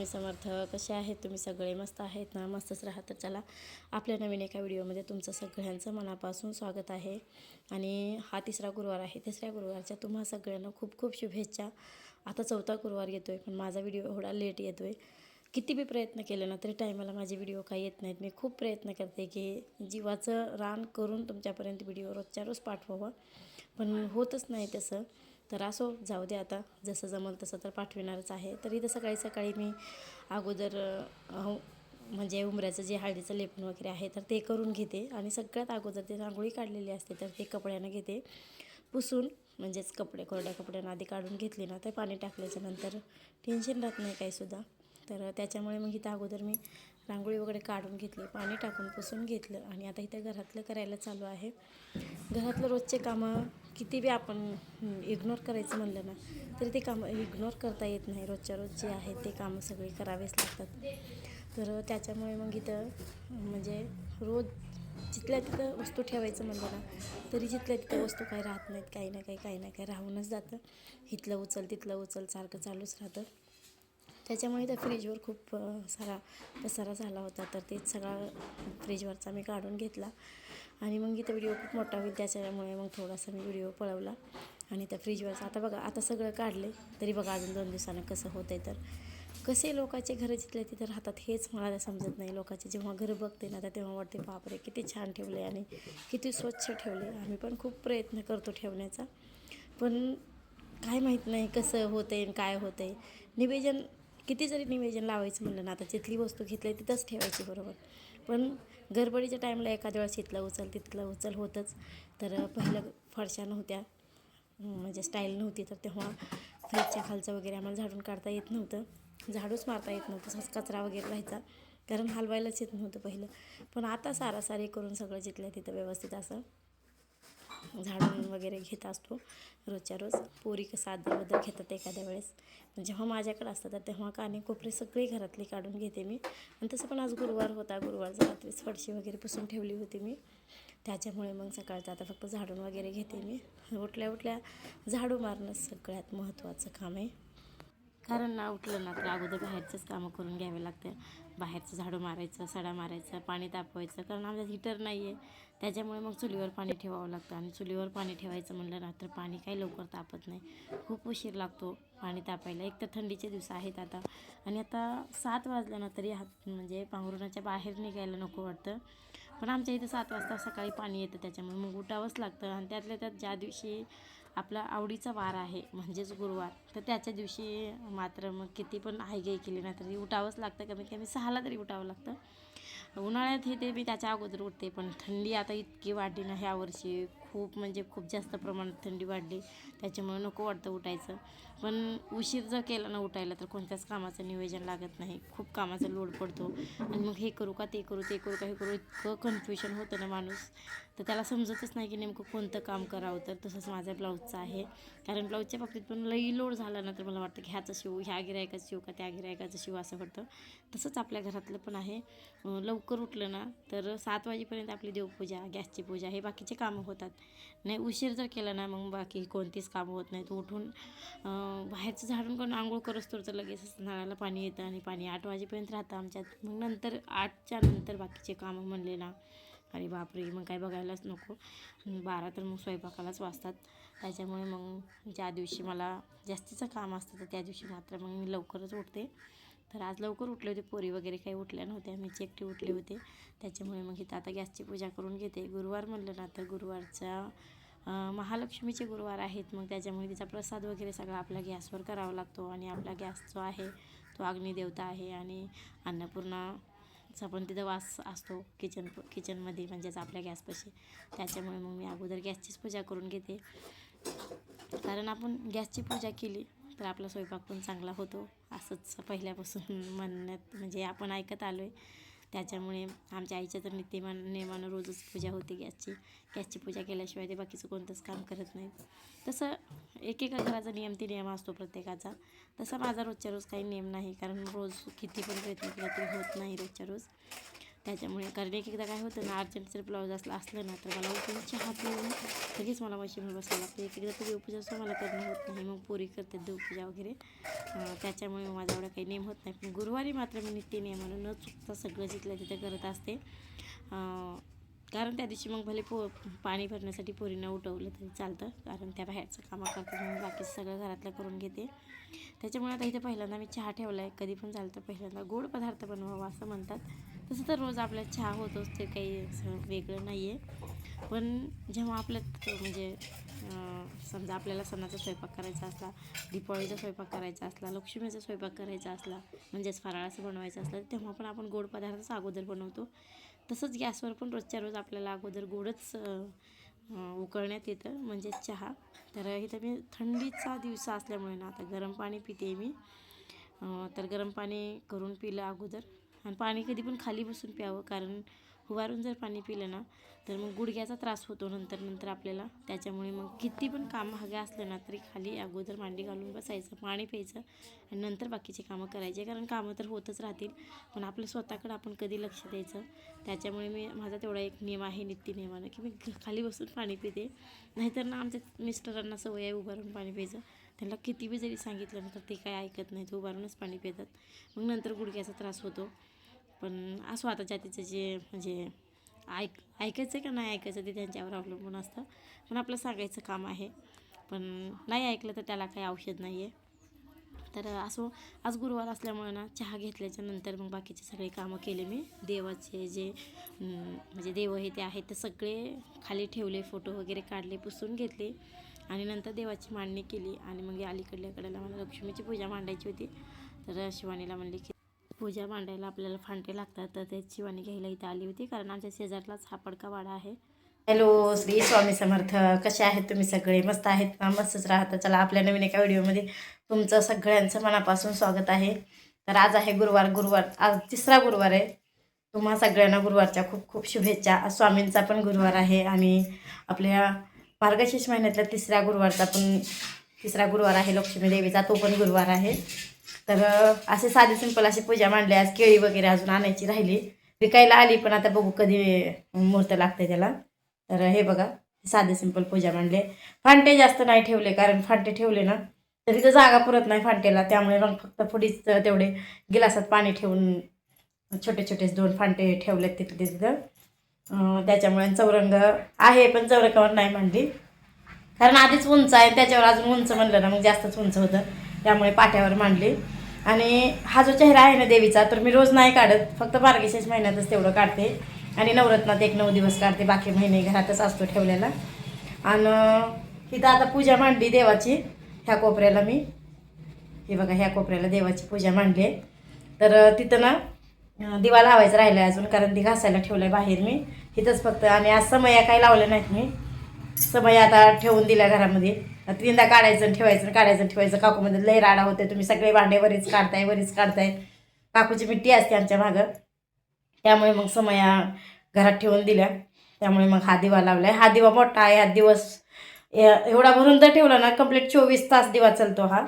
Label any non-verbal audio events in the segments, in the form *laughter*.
स्वामी समर्थ कसे आहेत तुम्ही सगळे? मस्त आहेत ना? मस्तच राहा तर चला. आपल्या नवीन एका व्हिडिओमध्ये तुमचं सगळ्यांचं मनापासून स्वागत आहे. आणि हा तिसरा गुरुवार आहे. तिसऱ्या गुरुवारच्या तुम्हा सगळ्यांना खूप खूप शुभेच्छा. आता चौथा गुरुवार येतो आहे पण माझा व्हिडिओ एवढा लेट येतो आहे किती बी प्रयत्न केले ना तरी टायमाला माझे व्हिडिओ काही येत नाहीत. मी खूप प्रयत्न करते की जीवाचं रान करून तुमच्यापर्यंत व्हिडिओ रोजच्या रोज पाठवावं. पण होतच नाही तसं. तर असो जाऊ दे आता. जसं जमल तसं तर पाठविणारच आहे. तर इथं सकाळी सकाळी मी अगोदर हो, म्हणजे उमऱ्याचं जे हळदीचं लेपण वगैरे आहे तर ते करून घेते. आणि सगळ्यात अगोदर ते रांगोळी काढलेली असते तर ते कपड्यानं घेते. पुसून म्हणजेच कपडे कोरड्या कपड्यानं आधी काढून घेतली ना तर पाणी टाकल्याच्या नंतर टेन्शन राहत नाही काहीसुद्धा. तर त्याच्यामुळे मग इथं अगोदर मी रांगोळी वगैरे काढून घेतली पाणी टाकून पुसून घेतलं आणि आता इथं घरातलं करायला चालू आहे. घरातलं रोजचे कामं किती बी आपण इग्नोर करायचं म्हणलं ना तरी ते कामं इग्नोर करता येत नाही. रोजच्या रोज जे आहे ते कामं सगळी करावेच लागतात. तर त्याच्यामुळे मग इथं म्हणजे रोज जिथल्या तिथं वस्तू ठेवायचं म्हणलं ना तरी जिथल्या तिथं वस्तू काही राहत नाहीत. काही ना काही काही ना काही राहूनच जातं. इथलं उचल तिथलं उचल सारखं चालूच राहतं. त्याच्यामुळे त्या फ्रीजवर खूप सारा पसारा झाला होता. तर तेच सगळा फ्रीजवरचा मी काढून घेतला. आणि मग इथं व्हिडिओ खूप मोठा होईल त्याच्यामुळे मग थोडासा मी व्हिडिओ पळवला. आणि त्या फ्रीजवरचा आता बघा आता सगळं काढले तरी बघा अजून दोन दिवसानं कसं होतं आहे तर. कसे लोकांचे घरं जिथले तिथं राहतात हेच मला समजत नाही. लोकांचे जेव्हा घरं बघते ना तर तेव्हा वाटते बापरे किती छान ठेवले आणि किती स्वच्छ ठेवले आम्ही पण खूप प्रयत्न करतो ठेवण्याचा. पण काय माहीत नाही कसं होतंय आहे काय होतंय. निवेदन किती जरी निवेदन लावायचं म्हणलं ना आता जिथली वस्तू घेतली तिथंच ठेवायची बरोबर. पण गडबडीच्या टाईमला एखाद्या वेळेस इथलं उचल तिथलं उचल होतंच. तर पहिलं फरशा नव्हत्या. म्हणजे स्टाईल नव्हती तर तेव्हा फ्रीजच्या खालचं वगैरे आम्हाला झाडून काढता येत नव्हतं. झाडूच मारता येत नव्हतं तसाच कचरा वगैरे राहायचा. कारण हलवायलाच येत नव्हतं पहिलं. पण आता सारासारी करून सगळं जिथलं तिथं व्यवस्थित असं झाडून वगैरे घेत असतो. रोजच्या रोज पोरी कसं आदरबद्दल घेतात एखाद्या वेळेस. जेव्हा माझ्याकडे असतं तर तेव्हा काने कोपरे सगळी घरातली काढून घेते मी. आणि तसं पण आज गुरुवार होता. गुरुवारचा रात्रीच फडशी वगैरे पुसून ठेवली होती मी. त्याच्यामुळे मग सकाळचं आता फक्त झाडून वगैरे घेते मी. उठल्या उठल्या झाडू मारणं सगळ्यात महत्त्वाचं काम आहे. कारण ना उठलं ना तर अगोदर बाहेरचंच कामं करून घ्यावे लागतं. बाहेरचं झाडू मारायचं सडा मारायचा पाणी तापवायचं. कारण आमच्यात हिटर नाही आहे त्याच्यामुळे मग चुलीवर पाणी ठेवावं लागतं. आणि चुलीवर पाणी ठेवायचं म्हणलं ना तर पाणी काही लवकर तापत नाही. खूप उशीर लागतो पाणी तापायला. एक तर थंडीचे दिवस आहेत आता. आणि आता सात वाजलं ना तरी हात म्हणजे पांघरुणाच्या बाहेर निघायला नको वाटतं. पण आमच्या इथं सात वाजता सकाळी पाणी येतं त्याच्यामुळे मग उठावंच लागतं. आणि त्यातल्या त्यात ज्या दिवशी आपला आवडीचा वार आहे म्हणजेच गुरुवार तर त्याच्या दिवशी मात्र मग किती पण हायगाई केली ना तरी उठावंच लागतं. कमीत कमी सहाला तरी उठावं लागतं. उन्हाळ्यात हे ते मी त्याच्या अगोदर उठते पण थंडी आता इतकी वाढली ना ह्या वर्षी. खूप म्हणजे खूप जास्त प्रमाणात थंडी वाढली. त्याच्यामुळे नको वाटतं उठायचं. पण उशीर जर केला ना उठायला तर कोणत्याच कामाचं नियोजन लागत नाही. खूप कामाचा लोड पडतो. आणि मग हे करू का ते करू ते करू का हे करू इतकं कन्फ्युजन होतं ना माणूस. तर त्याला समजतच नाही की नेमकं कोणतं काम करावं. तर तसंच माझ्या ब्लाऊजचं आहे. कारण ब्लाऊजच्या बाबतीत पण लई लोड झाला ना तर मला वाटतं की ह्याचं शिव ह्या गिरायकाचं शिव का त्या गिरायकाचं शिव असं वाटतं. तसंच आपल्या घरातलं पण आहे. लवकर उठलं ना तर सात वाजेपर्यंत आपली देवपूजा गॅसची पूजा हे बाकीचे कामं होतात. नाही उशीर जर केला ना मग बाकी कोणतीच कामं होत नाहीत. उठून बाहेरचं झाडून करून आंघोळ करत तर लगेचच नळाला पाणी येतं आणि पाणी आठ वाजेपर्यंत राहतं आमच्यात. मग नंतर आठच्या नंतर बाकीचे कामं म्हणले ना अरे बापरे मग काय बघायलाच नको. बारा तर मग स्वयंपाकालाच वाचतात त्याच्यामुळे मग ज्या दिवशी मला जास्तीचं काम असतं तर त्या दिवशी मात्र मग मी लवकरच उठते. तर आज लवकर उठले होते पोरी वगैरे काही उठल्या नव्हत्या मी एकटी उठले होते. त्याच्यामुळे मग इथं आता गॅसची पूजा करून घेते. गुरुवार म्हणलं ना तर गुरुवारचा महालक्ष्मीचे गुरुवार आहेत. मग त्याच्यामुळे तिचा प्रसाद वगैरे सगळा आपल्या गॅसवर करावा लागतो आणि आपला गॅस जो आहे तो अग्निदेवता आहे आणि अन्नपूर्णाचा पण तिथं वास असतो किचन किचनमध्ये म्हणजेच आपल्या गॅसपाशी. त्याच्यामुळे मग मी अगोदर गॅसचीच पूजा करून घेते. कारण आपण गॅसची पूजा केली तर आपला स्वयंपाक पण चांगला होतो. असंच पहिल्यापासून म्हणण्यात म्हणजे आपण ऐकत आलो आहे त्याच्यामुळे आमच्या आईच्या तर नित्यमान नियमानं रोजच पूजा होते गॅसची. गॅसची पूजा केल्याशिवाय ते बाकीचं कोणतंच काम करत नाहीत. तसं एकेका घराचा नियम ती नियम असतो प्रत्येकाचा. तसा माझा रोजच्या रोज काही नियम नाही कारण रोज किती पण प्रयत्न केला तरी होत नाही रोजच्या रोज. त्याच्यामुळे कारण एक एकदा काय होतं ना अर्जंट जर ब्लाऊज असला असलं ना तर मला उठून चहा पिऊन लगेच मला मशीनवर बसावं लागतं. एक एकदा तर देवपूजा सुद्धा मला करणं होत नाही मग पोरी करते देवपूजा वगैरे. त्याच्यामुळे माझा एवढा काही नेम होत नाही. पण गुरुवारी मात्र मी नित्य नियमानं न चुकता सगळं जिथलं तिथं करत असते. कारण त्या दिवशी मग भले पो पाणी भरण्यासाठी पोरींना उठवलं तरी चालतं कारण त्या बाहेरचं कामं करतात म्हणून बाकी सगळं घरातलं करून घेते. त्याच्यामुळे आता इथे पहिल्यांदा मी चहा ठेवला आहे कधी पण चालतं पहिल्यांदा गोड पदार्थ बनवावा असं म्हणतात. तसं तर रोज आपल्या चहा होत ते काही असं वेगळं नाही आहे पण जेव्हा आपल्यात म्हणजे समजा आपल्याला सणाचा स्वयंपाक करायचा असला दीपावळीचा स्वयंपाक करायचा असला लक्ष्मीचा स्वयंपाक करायचा असला म्हणजेच फराळाचं बनवायचं असलं तेव्हा पण आपण गोड पदार्थच अगोदर बनवतो. तसंच गॅसवर पण रोजच्या रोज आपल्याला अगोदर गोडच उकळण्यात येतं म्हणजे चहा. तर इथं मी थंडीचा दिवस असल्यामुळे ना आता गरम पाणी पिते मी. तर गरम पाणी करून पिलं अगोदर. आणि पाणी कधी पण खाली बसून प्यावं कारण हुवारून जर पाणी पिलं ना तर मग गुडघ्याचा त्रास होतो नंतर नंतर आपल्याला. त्याच्यामुळे मग किती पण काम हवे असलं ना तरी खाली अगोदर मांडी घालून बसायचं पाणी प्यायचं आणि नंतर बाकीचे कामं करायचे. कारण कामं तर होतच राहतील पण आपलं स्वतःकडं आपण कधी लक्ष द्यायचं? त्याच्यामुळे मी माझा तेवढा एक नियम आहे नित्य नियमानं की मी खाली बसून पाणी पिते. नाहीतर ना आमच्या मिस्टरांना सवय आहे उभारून पाणी प्यायचं. त्यांना किती बी जरी सांगितलं नंतर तर ते काय ऐकत नाहीत उभारूनच पाणी पितात. मग नंतर गुडघ्याचा त्रास होतो. पण असो आता जातीचं जे म्हणजे ऐक ऐकायचं का नाही ऐकायचं ते त्यांच्यावर अवलंबून असतं. पण आपलं सांगायचं काम आहे. पण नाही ऐकलं तर त्याला काही औषध नाही आहे तर असो आज गुरुवार असल्यामुळे ना चहा घेतल्याच्या नंतर मग बाकीचे सगळे कामं केले मी. देवाचे जे म्हणजे देव हे ते आहेत ते सगळे खाली ठेवले फोटो वगैरे काढले पुसून घेतले. आणि नंतर देवाची मांडणी केली. आणि मग अलीकडल्या कडेला मला लक्ष्मीची पूजा मांडायची होती. तर शिवानीला म्हणली की पूजा मांडायला आपल्याला फांटे लागतात तर ते वाणी घ्यायला इथं आली होती कारण आमच्या शेजारलाच हा पडका वाडा आहे. हॅलो श्री स्वामी समर्थ. कसे आहेत तुम्ही सगळे? मस्त आहेत ना मस्तच राहता. चला आपल्या नवीन एका व्हिडिओमध्ये तुमचं सगळ्यांचं मनापासून स्वागत आहे. तर आज आहे गुरुवार गुरुवार आज तिसरा गुरुवार आहे. तुम्हा सगळ्यांना गुरुवारच्या खूप खूप शुभेच्छा. स्वामींचा पण गुरुवार आहे आणि आपल्या मार्गशीर्ष महिन्यातल्या तिसऱ्या गुरुवारचा पण तिसरा गुरुवार आहे. लक्ष्मी देवीचा तो पण गुरुवार आहे. तर असे साधे सिंपल अशी पूजा मांडली. आज केळी वगैरे अजून आणायची राहिली. विकायला आली पण आता बघू कधी मुहूर्त लागते त्याला. तर हे बघा साधे सिंपल पूजा मांडले. फांटे जास्त नाही ठेवले कारण फांटे ठेवले ना तर तिथं जागा पुरत नाही फांटेला. त्यामुळे मग फक्त पुढीच तेवढे गिलासात पाणी ठेवून छोटे छोटेच दोन फांटे ठेवलेत तिथले तिथं. त्याच्यामुळे चौरंग आहे पण चौरंगावर नाही मांडली. कारण आधीच उंच आहे त्याच्यावर अजून उंच म्हणलं ना मग जास्तच उंच होतं. त्यामुळे पाट्यावर मांडली. आणि हा जो चेहरा आहे ना देवीचा तर मी रोज नाही काढत. फक्त मार्गशीर्ष महिन्यातच तेवढं काढते. आणि नवरत्नात एक नऊ दिवस काढते बाकी महिने घरातच असतो ठेवलेला. आणि इथं आता पूजा मांडली देवाची ह्या कोपऱ्याला मी. हे बघा ह्या कोपऱ्याला देवाची पूजा मांडली आहे. तर तिथं ना दिवा लावायचा राहिला आहे अजून कारण ती घासायला ठेवलं आहे बाहेर मी. इथंच फक्त आणि आज समया काही लावल्या नाहीत मी. समय आता ठेवून दिल्या घरामध्ये. तीनदा काढायचं ठेवायचं आणि काढायचं ठेवायचं. काकूमध्ये लय राडा होते तुम्ही सगळे भांडे वरीच काढताय वरीच काढताय काकूची मिट्टी असते आमच्या मागं. त्यामुळे मग समया घरात ठेवून दिल्या. त्यामुळे मग हा दिवा लावलाय. हा दिवा मोठा आहे. हा दिवस एवढा भरून तर ठेवला ना कंप्लीट चोवीस तास दिवा चालतो हा.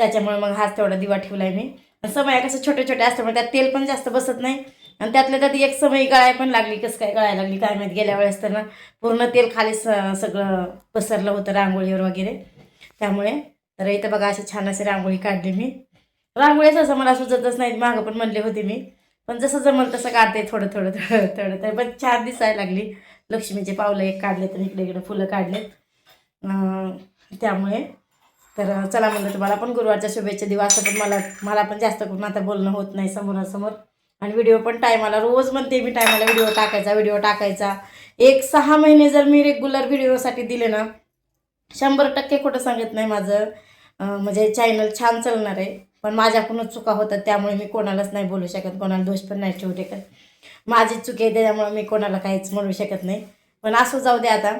त्याच्यामुळे मग हाच तेवढा दिवा ठेवलाय मी. समया कसं छोटे छोटे असल्यामुळे त्यात तेल पण जास्त बसत नाही. आणि त्यातल्या त्यात एक समय गळाय पण लागली. कसं काय गळायला लागली? काय माहीत? गेल्या वेळेस तर ना पूर्ण तेल खाली स सगळं पसरलं होतं रांगोळीवर वगैरे. त्यामुळे तर इथं बघा अशी छान अशी रांगोळी काढली मी. रांगोळी असं मला सुचतच नाही मागं पण म्हणले होते मी. पण जसं जमल तसं काढते थोडं थोडं थोडं थोडं. तर पण छान दिसायला लागली. लक्ष्मीचे पावलं एक काढले तर इकडे इकडे फुलं काढलेत. त्यामुळे तर चला म्हणलं तुम्हाला पण गुरुवारच्या शुभेच्छा दिवस असं पण मला मला पण जास्त करून आता बोलणं होत नाही समोरासमोर. आणि व्हिडिओ पण टायमाला रोज म्हणते मी टायमाला व्हिडिओ टाकायचा व्हिडिओ टाकायचा. एक सहा महिने जर मी रेग्युलर व्हिडिओसाठी दिले ना शंभर टक्के खोटं सांगत नाही माझं. म्हणजे चॅनल छान चालणार आहे पण माझ्याकडूनच चुका होतात त्यामुळे मी कोणालाच नाही बोलू शकत कोणाला दोष पण नाही ठेवू शकत. माझी चुकी आहे त्याच्यामुळे मी कोणाला काहीच म्हणू शकत नाही. पण असं जाऊ दे आता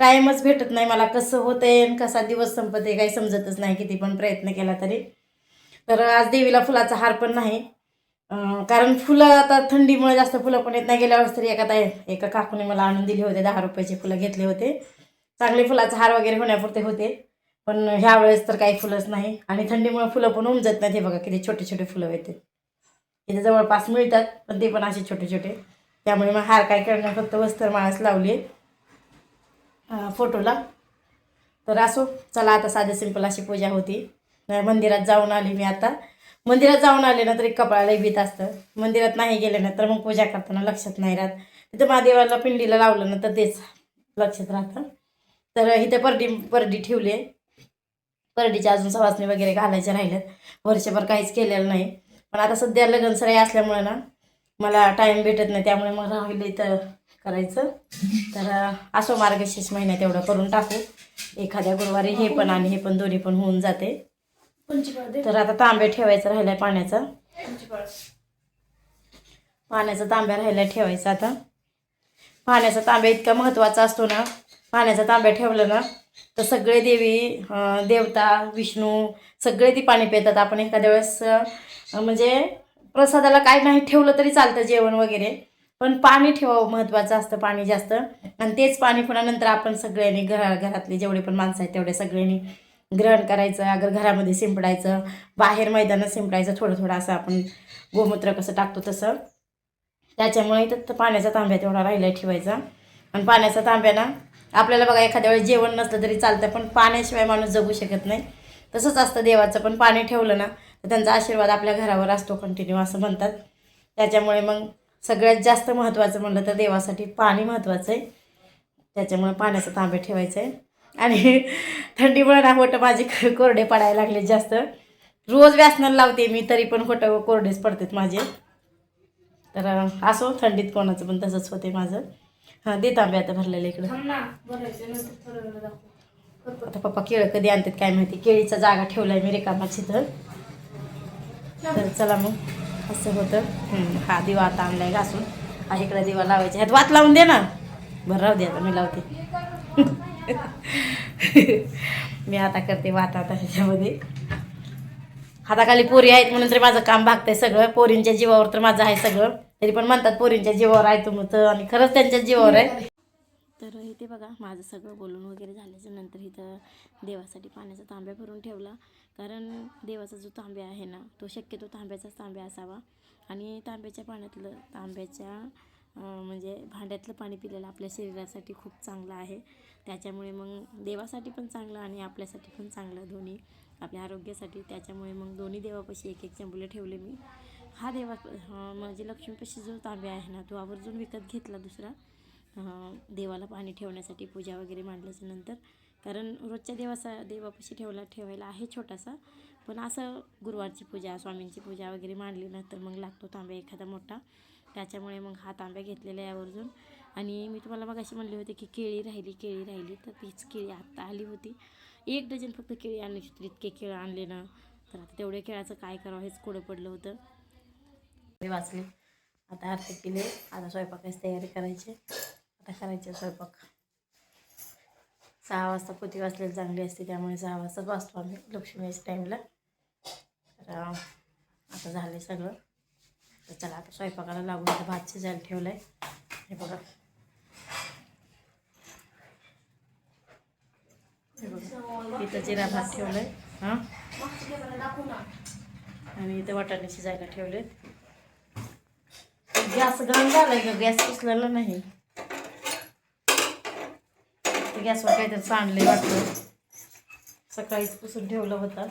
टाईमच भेटत नाही मला कसं होतंय आणि कसा दिवस संपत आहे काही समजतच नाही किती पण प्रयत्न केला तरी. तर आज देवीला फुलाचा हार पण नाही. कारण फुलं आता थंडीमुळे जास्त फुलं पण येत नाही. गेल्या वेळेस तरी एका एका काकूने मला आणून दिले होते दहा रुपयाचे फुलं घेतले होते. चांगले फुलाचा हार वगैरे होण्यापुरते होते. पण ह्या वेळेस तर काही फुलंच नाही. आणि थंडीमुळे फुलं पण उमजत नाही हे बघा किती छोटे छोटे फुलं येते. इथे जवळपास मिळतात पण ते पण असे छोटे छोटे. त्यामुळे मग हार काय करणार? फक्त वस्त्र माळच लावली फोटोला. तर असो चला आता साधे सिंपल अशी पूजा होती. मंदिरात जाऊन आली मी आता. मंदिरात जाऊन आले ना तर एक कपाळाला भीत असतं. मंदिरात नाही गेले ना तर मग पूजा करताना लक्षात नाही राहत. तिथं महादेवाला पिंडीला लावलं ना तर तेच लक्षात राहतं. तर इथे परडी परडी ठेवली आहे. परडीच्या अजून सवासणी वगैरे घालायच्या राहिल्यात. वर्षभर काहीच केलेलं नाही. पण आता सध्या लग्न सराई असल्यामुळे ना मला टाईम भेटत नाही. त्यामुळे मग राहिले तर करायचं. तर असो मार्गशीर्ष महिन्यात एवढं करून टाकू. एखाद्या गुरुवारी हे पण आणि हे पण दोन्ही पण होऊन जाते. तर आता तांबे ठेवायचं राहिलाय पाण्याचा. पाण्याचा तांब्या राहिला ठेवायचा आता. पाण्याचा तांब्या इतका महत्त्वाचा असतो ना पाण्याचा तांब्या ठेवलं ना तर सगळे देवी देवता विष्णू सगळे ती पाणी पितात. आपण एखाद्या वेळेस म्हणजे प्रसादाला काय नाही ठेवलं तरी चालतं जेवण वगैरे पण पाणी ठेवावं महत्त्वाचं असतं पाणी जास्त. आणि तेच पाणी पुन्हा नंतर आपण सगळ्यांनी घरा घरातले जेवढे पण माणसं आहेत तेवढे सगळ्यांनी ग्रहण करायचं अगर घरामध्ये शिंपडायचं बाहेर मैदानात शिंपडायचं थोडं थोडं असं आपण गोमूत्र कसं टाकतो तसं. त्याच्यामुळे तर पाण्याचा तांब्या तेवढा राहिला ठेवायचा. आणि पाण्याचा तांब्यानं आपल्याला बघा एखाद्या वेळेस जेवण नसलं तरी चालतं पण पाण्याशिवाय माणूस जगू शकत नाही. तसंच असतं देवाचं पण पाणी ठेवलं ना तर त्यांचा आशीर्वाद आपल्या घरावर असतो कंटिन्यू असं म्हणतात. त्याच्यामुळे मग सगळ्यात जास्त महत्त्वाचं म्हणलं तर देवासाठी पाणी महत्त्वाचं आहे. त्याच्यामुळे पाण्याचा तांबे ठेवायचं आहे. आणि थंडीमुळे ना होतं माझे कोरडे पडायला लागले जास्त. रोज व्यासनाला लावते मी तरी पण होतं कोरडेच पडतात माझे. तर असो थंडीत कोणाचं पण तसंच होते माझं. हां दे तांबे आता भरलेलं इकडं. आता पप्पा केळं कधी आणतात काय माहिती? केळीचा जागा ठेवलाय मी रिकामाची तर तर चला मग असं होतं. हा दिवा आता आणलाय घासून. हा इकडे दिवा लावायचा. ह्यात वात लावून दे ना. बरं राहू दे आता मी लावते. मी आता करते वाटा आता ह्याच्यामध्ये हाताखाली पोरी आहेत म्हणून तरी माझं काम भागतंय सगळं. पोरींच्या जीवावर तर माझं आहे सगळं. तरी पण म्हणतात पोरींच्या जीवावर आहे तुमचं आणि खरंच त्यांच्या जीवावर आहे. तर इथे बघा माझं सगळं बोलून वगैरे झाल्याच्यानंतर इथं देवासाठी पाण्याचा तांब्या भरून ठेवला. कारण देवाचा जो तांब्या आहे ना तो शक्यतो तांब्याचाच तांब्या असावा. आणि तांब्याच्या पाण्यातलं तांब्याच्या म्हणजे भांड्यातलं पाणी पिलेलं आपल्या शरीरासाठी खूप चांगलं आहे. त्याच्यामुळे मग देवासाठी पण चांगलं आणि आपल्यासाठी पण चांगलं दोन्ही. आपल्या आरोग्यासाठी त्याच्यामुळे मग दोन्ही देवापाशी एक एक चंबुले ठेवले मी. हा देवा म्हणजे लक्ष्मीपाशी जो तांब्या आहे ना तो आवर्जून विकत घेतला दुसरा. देवाला पाणी ठेवण्यासाठी पूजा वगैरे मांडल्याच्या नंतर. कारण रोजच्या देवाचा देवापाशी ठेवला ठेवायला आहे छोटासा. पण असं गुरुवारची पूजा स्वामींची पूजा वगैरे मांडली ना तर मग लागतो तांब्या एखादा मोठा. त्याच्यामुळे मग हा तांब्या घेतलेला आहे आवर्जून. आणि मी तुम्हाला मग अशी म्हणली होती की केळी राहिली केळी राहिली तर तीच केळी आत्ता आली होती. एक डझन फक्त केळी आणली होती इतके केळं आणले ना. तर आता तेवढ्या केळाचं काय करावं हेच कोडं पडलं होतं. मी वाचले. आता आरती केली आता स्वयंपाकाची तयारी करायची? आता करायचे स्वयंपाक. सहा वाजता पोती वाचलेली चांगली असते त्यामुळे सहा वाजताच वाचतो आम्ही लक्ष्मीच्या टाईमला तर आता झाले सगळं. तर चला आता स्वयंपाकाला लागून आता भात शिजायला ठेवलं आहे हे बघा. हे बघा. इथं जिरा भात ठेवलं आहे हां? आणि इथं वाटाणे शिजायला ठेवले गॅस गरम झालाय का गॅस पुसलेला नाही. गॅसवर काहीतरी सांडले वाटलं सकाळीच पुसून ठेवलं होतं.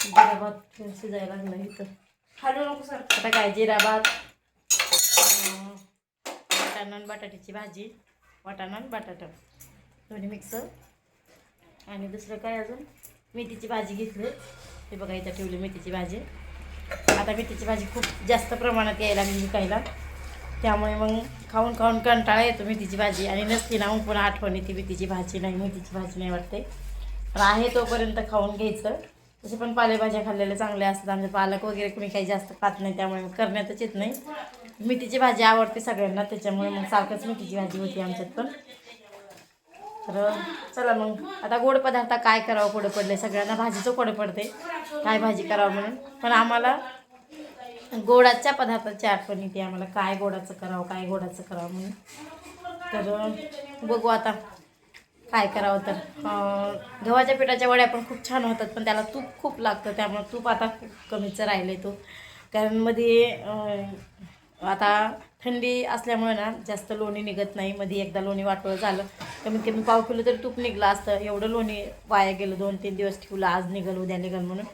जिरा भात शिजायला लागला इथं. आता काय जिरा भात अं, वाटाणा बटाट्याची भाजी वाटाणा बटाटा. दोन्ही मिक्स आणि दुसरं काय अजून? मेथीची भाजी घेतली. हे बघा इथं ठेवली मेथीची भाजी. आता मेथीची भाजी खूप जास्त प्रमाणात यायला लागली विकायला. त्यामुळे मग खाऊन खाऊन कंटाळा येतो मेथीची भाजी. आणि नसती ना मग पुन्हा आठवण येते मेथीची भाजी नाही मेथीची भाजी नाही वाटते. पण आहे तोपर्यंत खाऊन घ्यायचं. तसे पण पालेभाज्या खाल्लेल्या चांगल्या असतात. आमचे पालक वगैरे कुणी काही जास्त खात नाही त्यामुळे मग करण्यातच येत नाही. मिठीची भाजी आवडते सगळ्यांना त्याच्यामुळे मग सारखंच मिठीची भाजी होती आमच्यात पण. तर चला मग आता गोड पदार्थ काय करावं पुढे पडले सगळ्यांना भाजीचं पुढे पडते काय भाजी करावं म्हणून? पण आम्हाला गोडाच्या पदार्थाची आठवण येते आम्हाला. काय गोडाचं करावं काय गोडाचं करावं म्हणून. तर बघू आता. काय करावं तर? गव्हाच्या पिठाच्या वड्या पण खूप छान होतात पण त्याला तूप खूप लागतं त्यामुळे तूप आता खूप कमीचं राहिलं आहे तो. कारण मध्ये आता थंडी असल्यामुळे ना जास्त लोणी निघत नाही. मध्ये एकदा लोणी वाटोळं झालं कमीत कमी पाव किलो तरी तूप निघलं असतं. एवढं लोणी वाया गेलं दोन तीन दिवस ठेवलं आज निघल उद्या निघल म्हणून.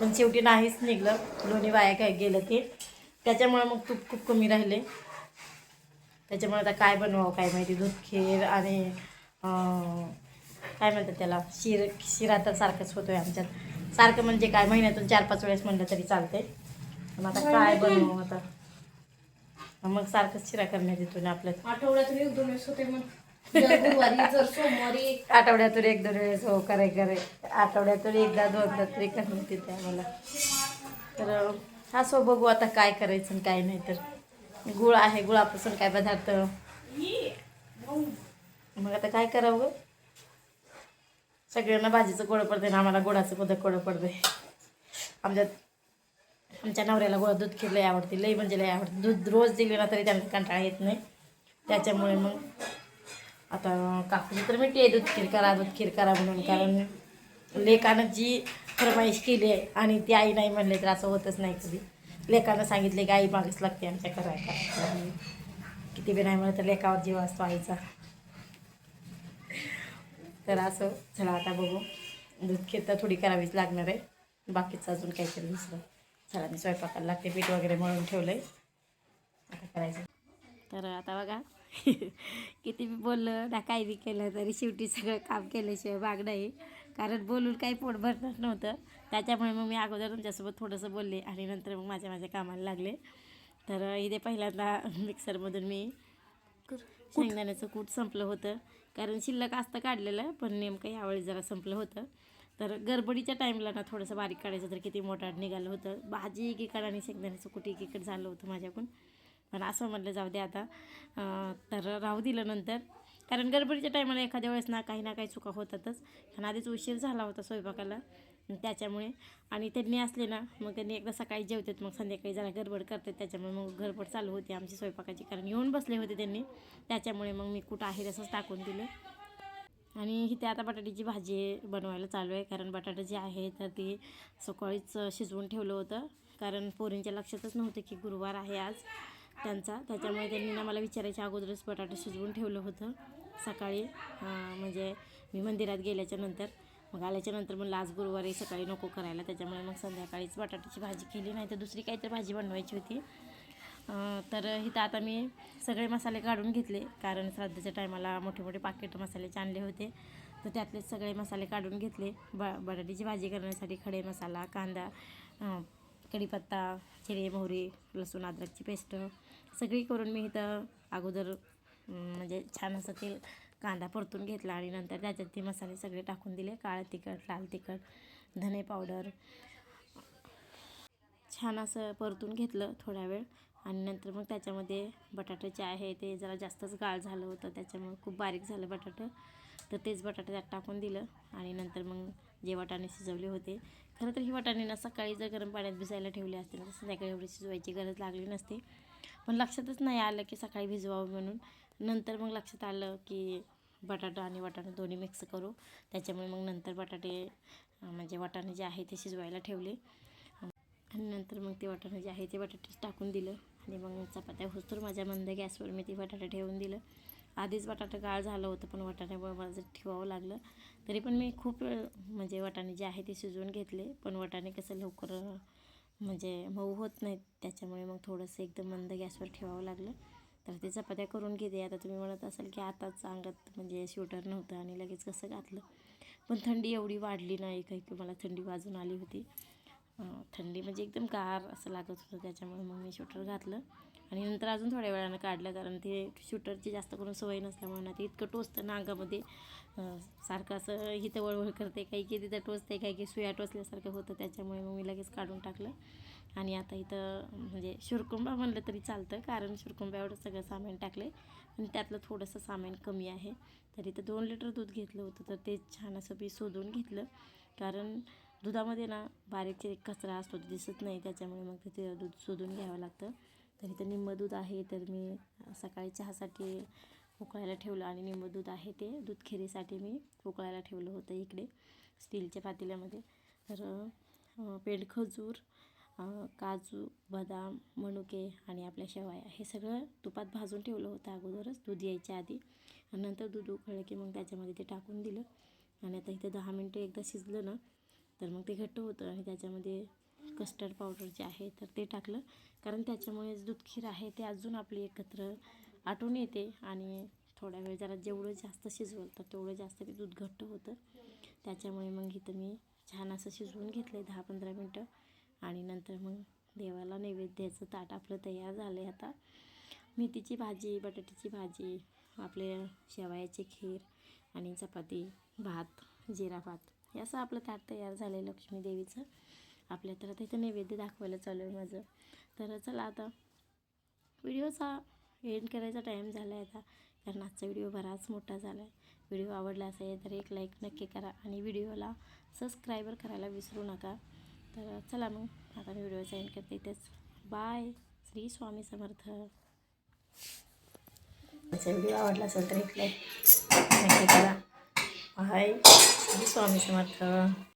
पण शेवटी नाहीच निघलं लोणी वाया काय गेलं ते. त्याच्यामुळं मग तूप खूप कमी राहिले. त्याच्यामुळे आता काय बनवावं काय माहिती? दूध खीर आणि काय म्हणतात त्याला? शिर शिरा तर सारखंच होतोय आमच्यात. सारखं म्हणजे काय महिन्यातून चार पाच वेळेस म्हणलं तरी चालतंय. पण आता काय बनवू आता? मग सारखंच शिरा करण्यात येतो ना आपल्यात आठवड्यातून एक दोन वेळेस होते मग. आठवड्यातून एक दोन वेळेस हो करे करे आठवड्यातून एकदा दोनदा तरी करण्यात येते आम्हाला. तर हा सो बघू आता काय करायचं आणि काय नाही तर. गुळ आहे गुळापासून काय पदार्थ? मग आता काय करावं? सगळ्यांना भाजीचं गोड पडते ना आम्हाला गोडाचं पदक गोडं पडते आमच्या आमच्या नवऱ्याला गोळा दूध खीर लई आवडते लई म्हणजे लई आवडते. दूध रोज दिले ना तरी त्यांना कंटाळा येत नाही. त्याच्यामुळे मग आता काकूची तर मी दूध खीर करा दूध खीर करा म्हणून. कारण लेकानं जी फरमाईश केली आहे आणि ती आई नाही म्हणले तर असं होतच नाही कधी. लेकानं सांगितले की आई मागच लागते आमच्या करायला किती बी नाही म्हणलं तर लेकावर जीव असतो आईचा. तर असं चला आता बघू. दूध तर थोडी करावीच लागणार आहे. बाकीचं अजून काहीतरी दुसरं. चला मी स्वयंपाकाला लागते. पीठ वगैरे मळून ठेवलं आहे आता करायचं. तर आता बघा. *laughs* किती बी बोललं ना काही बी केलं तरी शेवटी सगळं काम केल्याशिवाय भाग नाही. कारण बोलून काही पोट भरणार नव्हतं. त्याच्यामुळे मग मी अगोदर तुमच्यासोबत थोडंसं बोलले आणि नंतर मग माझ्या माझ्या कामाला लागले. तर इथे पहिल्यांदा *laughs* मिक्सरमधून मी शेंगदाण्याचं कूट संपलं होतं. कारण शिल्लक असतं काढलेलं पण नेमकं यावेळी जरा संपलं होतं. तर गडबडीच्या टाईमला ना थोडंसं बारीक काढायचं तर किती मोठा निघालं होतं. भाजी एकीकडं आणि शेंगदाण्याचं कुठे एकीकडं झालं होतं माझ्याकडून. पण असं म्हटलं जाऊ दे आता. तर राहू दिलं नंतर. कारण गडबडीच्या टायमाला एखाद्या वेळेस ना काही ना काही चुका होतातच. कारण आधीच उशीर झाला होता स्वयंपाकाला. त्याच्यामुळे. आणि त्यांनी असले ना मग त्यांनी एकदा सकाळी जेवतात मग संध्याकाळी जरा गडबड करतात त्याच्यामुळे मग गडबड चालू होती आमची स्वयंपाकाची. कारण येऊन बसले होते त्यांनी. त्याच्यामुळे मग मी कुठं आहे तसंच टाकून दिलं. आणि इथे आता बटाट्याची भाजी बनवायला चालू आहे. कारण बटाटा जे आहे तर ती सकाळीच शिजवून ठेवलं होतं. कारण पोरींच्या लक्षातच नव्हतं की गुरुवार आहे आज त्यांचा. त्याच्यामुळे त्यांनी ना मला विचारायच्या अगोदरच बटाटा शिजवून ठेवलं होतं. सकाळी म्हणजे मी मंदिरात गेल्याच्यानंतर. मग आल्याच्यानंतर मग म्हणलं आज गुरुवारी सकाळी नको करायला. त्याच्यामुळे मग संध्याकाळीच बटाट्याची भाजी केली. नाही तर दुसरी काहीतरी भाजी बनवायची होती. तर इथं आता मी सगळे मसाले काढून घेतले. कारण श्राद्धाच्या टायमाला मोठे मोठे पाकिट मसाल्याचे आणले होते. तर त्यातले सगळे मसाले काढून घेतले. ब बटाट्याची भाजी करण्यासाठी खडे मसाला कांदा कढीपत्ता जिरे मोहरी लसूण अद्रकची पेस्ट सगळी करून मी इथं अगोदर म्हणजे छान असं तेल कांदा परतून घेतला आणि नंतर त्याच्यात ते मसाले सगळे टाकून दिले. काळं तिखट लाल तिखट धने पावडर. छान असं परतून घेतलं थोडा वेळ. आणि नंतर मग त्याच्यामध्ये बटाटे जे आहे ते जरा जास्तच गाळ झालं होतं. त्याच्यामुळे खूप बारीक झालं बटाटं. तर तेच बटाटे त्यात टाकून दिलं. आणि नंतर मग जे वाटाणे शिजवले होते. खरं तर ही वाटाणे ना सकाळी जर गरम पाण्यात भिजायला ठेवले असते तर संध्याकाळी एवढी शिजवायची गरज लागली नसते. पण लक्षातच नाही आलं की सकाळी भिजवावं म्हणून. नंतर मग लक्षात आलं की बटाटा आणि वाटाणे दोन्ही मिक्स करू. त्याच्यामुळे मग नंतर बटाटे म्हणजे वाटाणे जे आहे ते शिजवायला ठेवले. आणि नंतर मग ते वाटाणे जे आहे ते बटाटे टाकून दिलं. आणि मग चपात्या होतोर माझ्या मंद गॅसवर मी ते बटाटे ठेवून दिलं. आधीच बटाटा गाळ झालं होतं पण वाटाण्यामुळे मला जर ठेवावं लागलं. तरी पण मी खूप वेळ म्हणजे वाटाणे जे आहे ते शिजवून घेतले. पण वाटाणे कसं लवकर म्हणजे मऊ होत नाहीत. त्याच्यामुळे मग थोडंसं एकदम मंद गॅसवर ठेवावं लागलं. तर ते चपात्या करून घेते. आता तुम्ही म्हणत असाल की आताच अंगात म्हणजे स्वेटर नव्हतं आणि लगेच कसं घातलं. पण थंडी एवढी वाढली नाही काही की मला थंडी वाजून आली होती. थंडी म्हणजे एकदम गार असं लागत होतं. त्याच्यामुळे मग मी शूटर घातलं. आणि नंतर अजून थोड्या वेळानं काढलं कारण ते शूटरची जास्त करून सवय नसल्यामुळे ना ते इतकं टोचतं ना अंगामध्ये. सारखं असं हिथं वळवळ करते. काही की तिथं टोचते काही की सुया टोचल्यासारखं होतं. त्याच्यामुळे मग मी लगेच काढून टाकलं. आणि आता इथं म्हणजे शुरकुंबा म्हणलं तरी चालतं कारण शुरकुंबा एवढं सगळं सामान टाकलं आहे आणि त्यातलं थोडंसं सामान कमी आहे. तर इथं दोन लिटर दूध घेतलं होतं तर ते छान असं मी शोधून घेतलं. कारण दुधामध्ये ना बारीक एक कचरा असतो तो दिसत नाही त्याच्यामुळे मग ते दूध शोधून घ्यावं लागतं. तर इथं निम्म दूध आहे तर मी सकाळी चहासाठी उकळायला ठेवलं आणि निंब दूध आहे ते. दूध खिरीसाठी मी उकळायला ठेवलं होतं इकडे स्टीलच्या पातेल्यामध्ये. तर पेंड खजूर काजू बदाम मनुके आणि आपल्या शेवाया हे सगळं तुपात भाजून ठेवलं होतं अगोदरच. दूध यायच्या आधी आणि नंतर दूध उकळलं की मग त्याच्यामध्ये ते टाकून दिलं. आणि आता इथं दहा मिनटं एकदा शिजलं ना तर मग ते घट्ट होतं आणि त्याच्यामध्ये कस्टर्ड पावडर जे आहे तर ते टाकलं. कारण त्याच्यामुळे दूध खीर आहे ते अजून आपली एकत्र आटून येते आणि थोडा वेळ जरा जेवढं जास्त शिजवलं तर तेवढं जास्त ते दूध घट्ट होतं. त्याच्यामुळे मग इथं मी छान असं शिजवून घेतलं आहे दहा पंधरा मिनटं. आणि नंतर मग देवाला नैवेद्याचं ताट आपलं तयार झालं आहे आता. मेथीची भाजी बटाट्याची भाजी आपले शेवायाची खीर आणि चपाती भात जिरा भात. हे असं आपलं ताट तयार झालं आहे लक्ष्मी देवीचं. आपल्या तर आता इथं नैवेद्य दाखवायला चालू आहे माझं. तर चला आता व्हिडिओचा एंड करायचा टाईम झाला आहे आता. कारण आजचा व्हिडिओ बराच मोठा झाला आहे व्हिडिओ आवडला असेल तर एक लाईक नक्की करा आणि व्हिडिओला सबस्क्रायबर करायला विसरू नका. तर चला मग आता मी व्हिडिओ एंड करते इथेच. बाय. श्री स्वामी समर्थ. आजचा व्हिडिओ आवडला असेल तर एक लाईक नक्की करा. बाय. श्री स्वामी समर्थ.